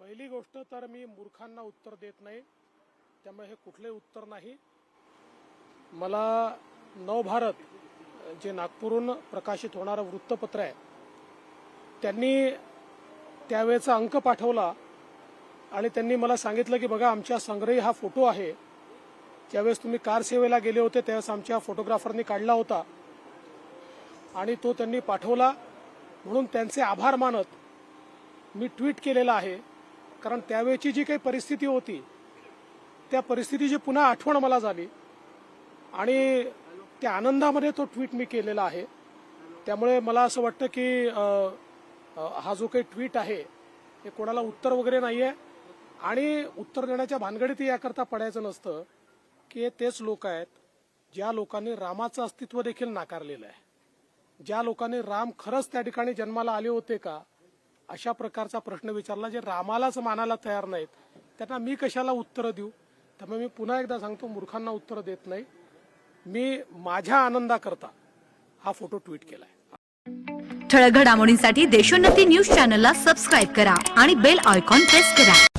पहिली गोष्ट तर मी मूर्खांना उत्तर देत नाही. त्यामुळे हे कुठले उत्तर नाही. मला नवभारत जे नागपूरहून प्रकाशित होणारं वृत्तपत्र आहे त्यांनी त्यावेळेचा अंक पाठवला आणि त्यांनी मला सांगितलं की बघा आमच्या संग्रही हा फोटो आहे. ज्यावेळेस तुम्ही कार सेवेला गेले होते त्यावेळेस आमच्या फोटोग्राफरनी काढला होता. आणि तो त्यांनी पाठवला. म्हणून त्यांचे आभार मानत मी ट्विट केलेला आहे. कारण त्यावेळची जी काही परिस्थिती होती त्या परिस्थितीची पुन्हा आठवण मला झाली. आणि त्या आनंदामध्ये तो ट्विट मी केलेला आहे. त्यामुळे मला असं वाटतं की हा जो काही ट्विट आहे हे कोणाला उत्तर वगैरे नाही आहे आणि उत्तर देण्याच्या भानगडीत याकरता पडायचं नसतं की हे तेच लोक आहेत ज्या लोकांनी रामाचं अस्तित्व देखील नाकारलेलं आहे. ज्या लोकांनी राम खरंच त्या ठिकाणी जन्माला आले होते का अशा प्रकारचा प्रश्न विचारला जे रामालाच मानायला तयार नाहीत. त्यांना मी कशाला उत्तरं देऊ? त्यामुळे मी पुन्हा एकदा सांगतो मूर्खांना उत्तरं देत नाही. मी माझ्या आनंदाकरता हा फोटो ट्विट केलाय. ठळक घडामोडींसाठी देशोन्नती न्यूज चॅनलला सबस्क्राईब करा आणि बेल आयकॉन प्रेस करा.